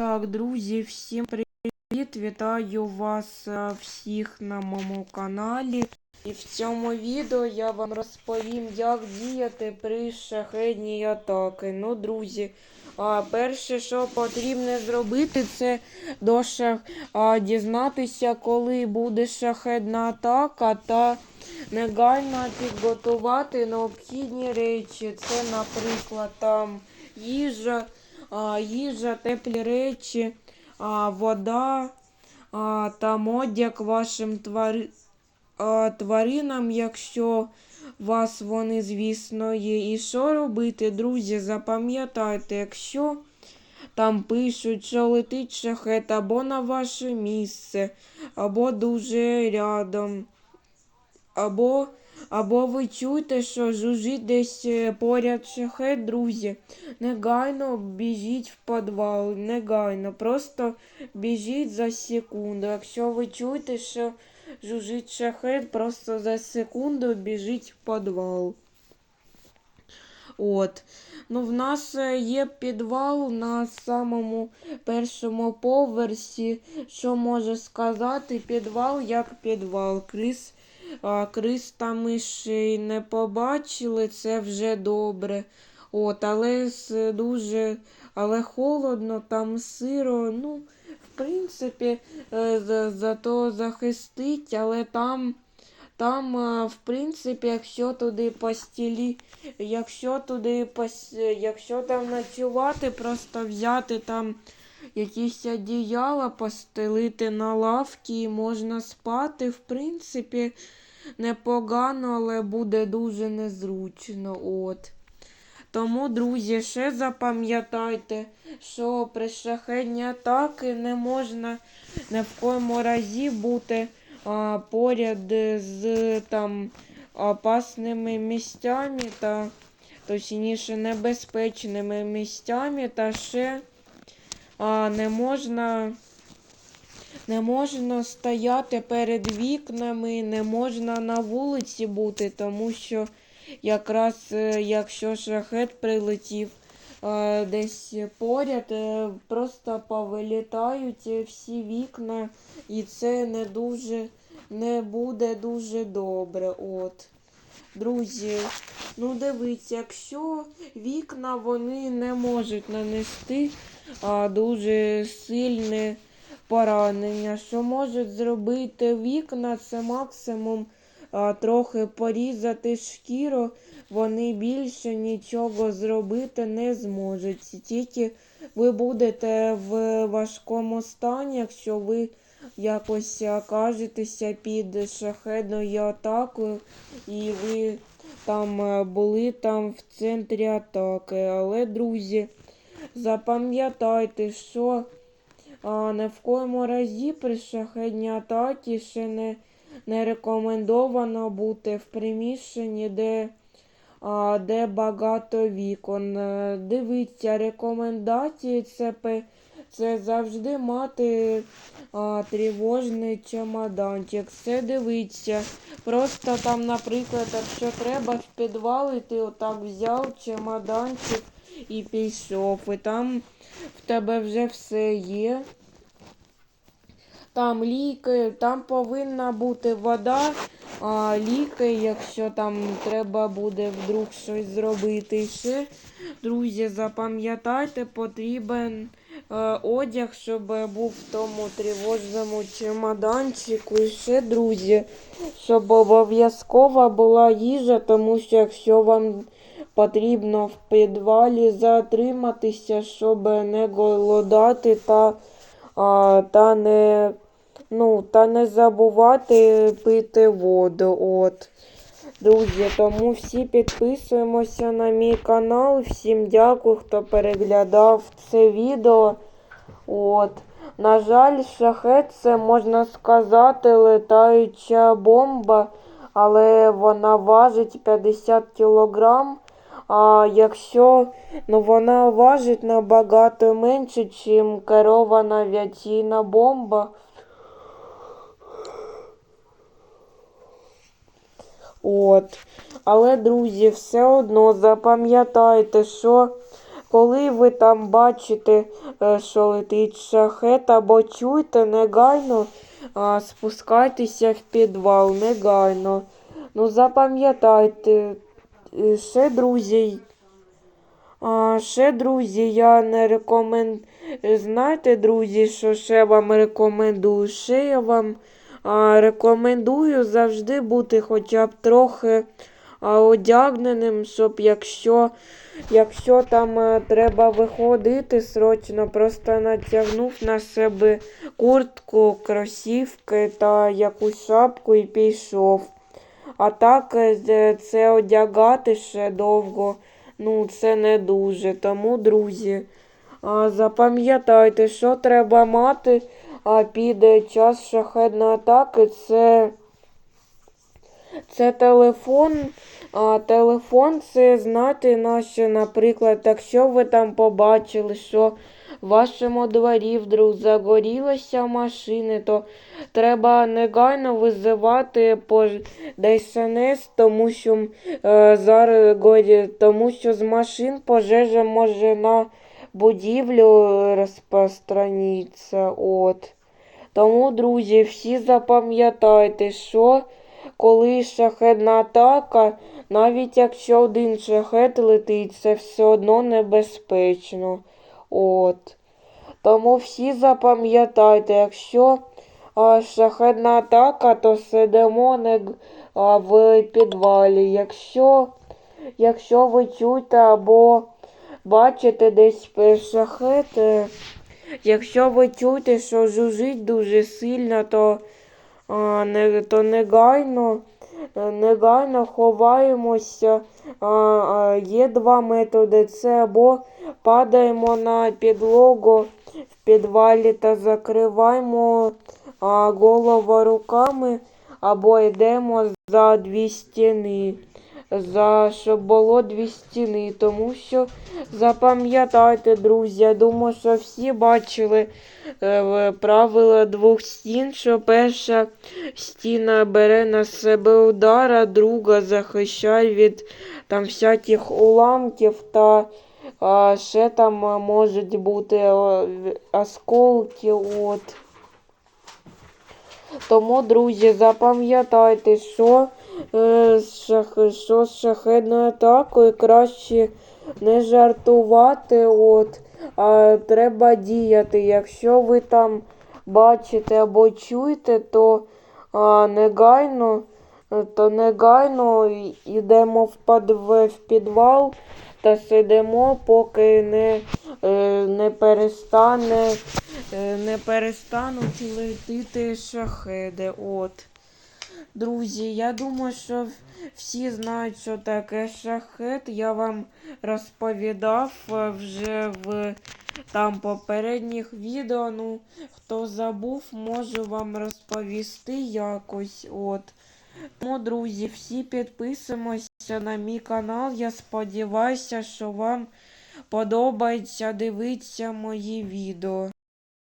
Так, друзі, всім привіт! Вітаю вас е, всіх на моєму каналі. І в цьому відео я вам розповім, як діяти при шахедній атаки. Ну, друзі, а, перше, що потрібно зробити, це до шах... а, дізнатися, коли буде шахедна атака, та негайно підготувати необхідні речі. Це, наприклад, там їжа їжа, теплі речі, вода та одяг вашим твари, а, тваринам, якщо вас вони, звісно, є. І що робити, друзі? Запам'ятайте, якщо там пишуть, що летить шахет або на ваше місце, або дуже рядом, або або ви чуєте, що жужить десь е, поряд шахет, друзі. Негайно біжіть в підвал, негайно. Просто біжіть за секунду. Якщо ви чуєте, що жужить шахет, просто за секунду біжіть в підвал. От. Ну, В нас е, є підвал на самому першому поверсі. Що можу сказати? Підвал як підвал. Крис а, Крис та мишей не побачили, це вже добре. От, Але дуже але холодно, там сиро. ну, В принципі, е, зато захистить, але там. Там, в принципі, якщо туди постілі, якщо туди якщо там ночувати, просто взяти там якісь одіяла, постелити на лавки і можна спати, в принципі, непогано, але буде дуже незручно. от. Тому, друзі, ще запам'ятайте, що при шахедній атаки не можна ні в коєму разі бути а, поряд з там опасними місцями та точніше небезпечними місцями, та ще не можна. Не можна стояти перед вікнами, не можна на вулиці бути, тому що якраз е, якщо шахет прилетів е, десь поряд, е, просто повилітають всі вікна, і це не дуже не буде дуже добре. От. Друзі, ну дивіться, якщо вікна вони не можуть нанести а, дуже сильне поранення. Що можуть зробити вікна, це максимум а, трохи порізати шкіру, вони більше нічого зробити не зможуть. Тільки ви будете в важкому стані, якщо ви якось окажетеся під шахедною атакою, і ви там були там в центрі атаки. Але, друзі, запам'ятайте, що а не в коєму разі при шахедній атаці ще не не рекомендовано бути в приміщенні, де а, де багато вікон. Е, дивіться, рекомендації це це завжди мати а, тривожний чемоданчик. Все дивіться. Просто там, наприклад, якщо треба в підвал, ти отак взяв чемоданчик і пішов. І там в тебе вже все є. Там ліки, там повинна бути вода, а ліки, якщо там треба буде вдруг щось зробити. ще, друзі, запам'ятайте, потрібен одяг, щоб був в тому тривожному чемоданчику. І ще, друзі, щоб обов'язково була їжа, тому що якщо вам потрібно в підвалі затриматися, щоб не голодати та та не ну, та не забувати пити воду. от. Друзі, тому всі підписуємося на мій канал. Всім дякую, хто переглядав це відео. От. На жаль, шахет це можна сказати летаюча бомба, але вона важить 50 кілограм. А якщо ну, вона важить набагато менше, ніж керована авіаційна бомба. От. Але, друзі, все одно запам'ятайте, що коли ви там бачите, е, що летить шахет, або чуєте, негайно а, спускайтеся в підвал, негайно. Ну, запам'ятайте, е, ще друзі, а, ще, друзі, я не рекомендую. Знаєте, друзі, що ще вам рекомендую? Ще я вам рекомендую завжди бути хоча б трохи одягненим, щоб якщо, якщо там е, треба виходити срочно, просто натягнув на себе куртку, кросівки та якусь шапку і пішов. А так е, це одягати ще довго. Ну, це не дуже. Тому, друзі, запам'ятайте, що треба мати під е, час шахедної атаки. Це, це телефон. А телефон це знати наше, наприклад, якщо ви там побачили, що в вашому дворі вдруг загорілися машини, то треба негайно визивати по ДСНС, тому що е, зараз тому що з машин пожежа може на будівлю розпространитися. От. Тому, друзі, всі запам'ятайте, що коли шахедна атака, навіть якщо один шахет летить, це все одно небезпечно. От. Тому всі запам'ятайте, якщо а, шахедна атака, то сидимо не, в підвалі. Якщо, якщо ви чуєте або бачите десь шахет, е, якщо ви чуєте, що жужить дуже сильно, то, а, не, то негайно, е, негайно ховаємося. А, а, є два методи. Це або падаємо на підлогу в підвалі та закриваємо а, голову руками, або йдемо за дві стіни. За щоб було дві стіни, тому що запам'ятайте, друзі, я думаю, що всі бачили е, правила двох стін, що перша стіна бере на себе удар, а друга захищає від там всяких уламків та а, ще там можуть бути осколки. От. Тому, друзі, запам'ятайте, що, що з шахедною атакою краще не жартувати, от, а треба діяти. Якщо ви там бачите або чуєте, то а, негайно, то негайно йдемо в підвал та сидимо, поки не, е, не перестане е, не перестануть летіти шахеди. От. Друзі, я думаю, що всі знають, що таке шахет. Я вам розповідав е, вже в там попередніх відео. Ну, хто забув, можу вам розповісти якось. От. Тому, друзі, всі підписуємося на мій канал. Я сподіваюся, що вам подобається дивитися мої відео.